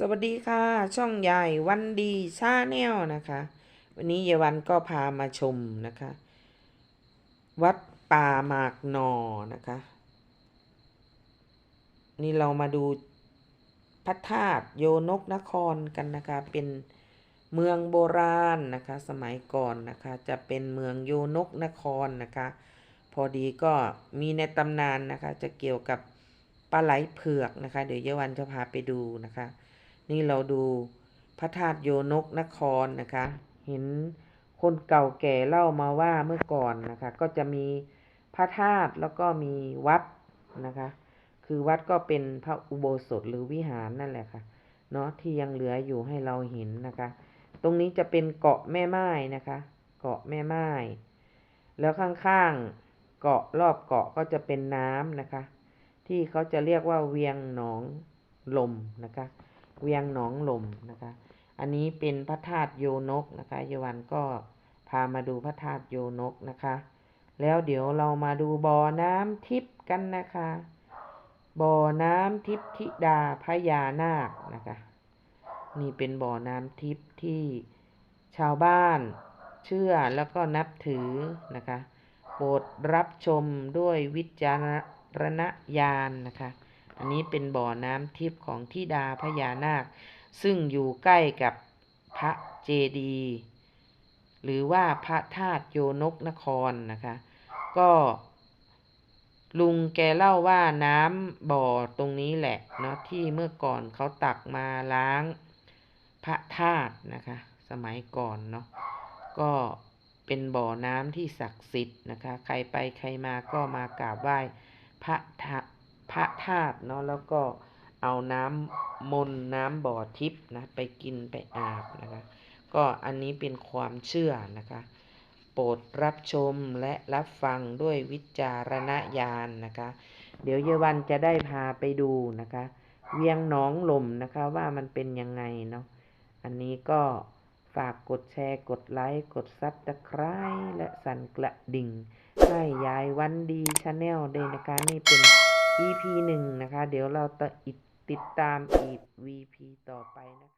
สวัสดีค่ะ ช่องใหญ่วันดีชาแนลนะคะ วันนี้เยายวันก็พามาชมนะคะ วัดป่าหมากนอนะคะ นี่เรามาดูพระธาตุโยนกนครกันนะคะ เป็นเมืองโบราณนะคะ สมัยก่อนนะคะ จะเป็นเมืองโยนกนครนะคะ พอดีก็มีในตำนานนะคะ จะเกี่ยวกับปลาไหลเผือกนะคะ เดี๋ยวเยาวันจะพาไปดูนะคะ นี่เราดูพระธาตุโยนกนครนะคะ เห็นคนเก่าแก่เล่ามาว่าเมื่อก่อนนะคะ ก็จะมีพระธาตุแล้วก็มีวัดนะคะ คือวัดก็เป็นพระอุโบสถหรือวิหารนั่นแหละค่ะเนาะที่ยังเหลืออยู่ให้เราเห็นนะคะ ตรงนี้จะเป็นเกาะแม่ไม้นะคะ เกาะแม่ไม้แล้วข้างๆเกาะรอบเกาะก็จะเป็นน้ำนะคะ ที่เขาจะเรียกว่าเวียงหนองลมนะคะ เวียงหนองลมนะคะ อันนี้เป็นพระธาตุโยนกนะคะเยวันก็พามาดูพระธาตุโยนกนะคะ แล้วเดี๋ยวเรามาดูบ่อน้ำทิพย์กันนะคะ บ่อน้ำทิพย์ธิดาพญานาคนะคะ นี่เป็นบ่อน้ำทิพย์ที่ชาวบ้านเชื่อแล้วก็นับถือนะคะ โปรดรับชมด้วยวิจารณญาณนะคะ อันนี้เป็นบ่อน้ำทิพย์ของทิดาพญานาค ซึ่งอยู่ใกล้กับพระเจดีย์หรือว่าพระธาตุโยนกนครนะคะ ก็ลุงแกเล่าว่าน้ำบ่อตรงนี้แหละเนาะที่เมื่อก่อนเขาตักมาล้างพระธาตุนะคะ สมัยก่อนเนาะก็เป็นบ่อน้ำที่ศักดิ์สิทธิ์นะคะ ใครไปใครมาก็มากราบไหว้พระธา พระธาตุเนาะแล้วก็เอาน้ำมนน้ำบ่อทิพนะไปกินไปอาบนะคะก็อันนี้เป็นความเชื่อนะคะ โปรดรับชมและรับฟังด้วยวิจารณญาณนะคะ เดี๋ยวเยาวันจะได้พาไปดูนะคะ เวียงหนองลมนะคะว่ามันเป็นยังไงเนาะอันนี้ก็ฝากกดแชร์กดไลค์กดซับสไครต์และสั่นกระดิ่ง ให้ยายวันดีชาแนลด้วยนะคะนี่เป็น EP หนึ่งนะคะ เดี๋ยวเราติดตามอีก VP ต่อไปนะคะ